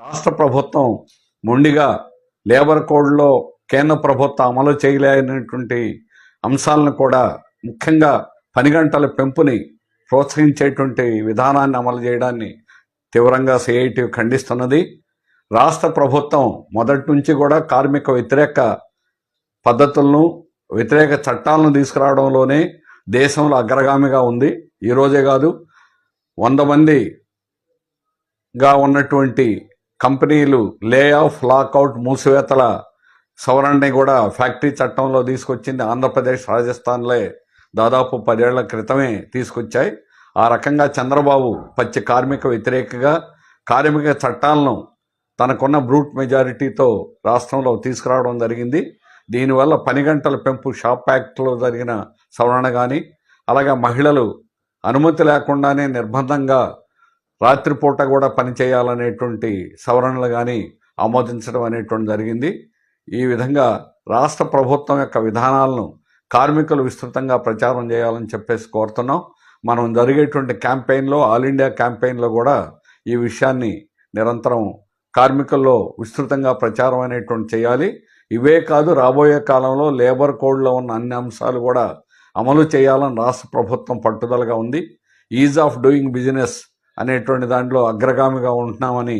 రాష్ట్ర ప్రభుత్వం మొండిగా లేబర్ కోడ్లో కేంద్ర ప్రభుత్వం అమలు చేయలేనటువంటి అంశాలను కూడా ముఖ్యంగా పని గంటల పెంపుని ప్రోత్సహించేటువంటి విధానాన్ని అమలు చేయడాన్ని తీవ్రంగా సిఐటి ఖండిస్తున్నది. రాష్ట్ర ప్రభుత్వం మొదటి నుంచి కూడా కార్మిక వ్యతిరేక పద్ధతులను వ్యతిరేక చట్టాలను తీసుకురావడంలోనే దేశంలో అగ్రగామిగా ఉంది. ఈరోజే కాదు వంద మందిగా ఉన్నటువంటి కంపెనీలు లే ఆఫ్ లాకౌట్ మూసివేతల సవరణని కూడా ఫ్యాక్టరీ చట్టంలో తీసుకొచ్చింది ఆంధ్రప్రదేశ్ రాజస్థాన్లే దాదాపు పదేళ్ళ క్రితమే తీసుకొచ్చాయి. ఆ రకంగా చంద్రబాబు పచ్చి కార్మిక వ్యతిరేకగా కార్మిక చట్టాలను తనకున్న బ్రూట్ మెజారిటీతో రాష్ట్రంలో తీసుకురావడం జరిగింది. దీనివల్ల పని గంటల పెంపు షాప్ యాక్ట్లో జరిగిన సవరణ కానీ అలాగే మహిళలు అనుమతి లేకుండానే నిర్బంధంగా రాత్రిపూట కూడా పనిచేయాలనేటువంటి సవరణలు కానీ ఆమోదించడం అనేటువంటి జరిగింది. ఈ విధంగా రాష్ట్ర ప్రభుత్వం యొక్క విధానాలను కార్మికులు విస్తృతంగా ప్రచారం చేయాలని చెప్పేసి కోరుతున్నాం. మనం జరిగేటువంటి క్యాంపెయిన్లో ఆల్ ఇండియా క్యాంపెయిన్లో కూడా ఈ విషయాన్ని నిరంతరం కార్మికుల్లో విస్తృతంగా ప్రచారం అనేటువంటి చేయాలి. ఇవే కాదు రాబోయే కాలంలో లేబర్ కోడ్లో ఉన్న అన్ని అంశాలు కూడా అమలు చేయాలని రాష్ట్ర ప్రభుత్వం పట్టుదలగా ఉంది. ఈజ్ ఆఫ్ డూయింగ్ బిజినెస్ అనేటువంటి దాంట్లో అగ్రగామిగా ఉంటున్నామని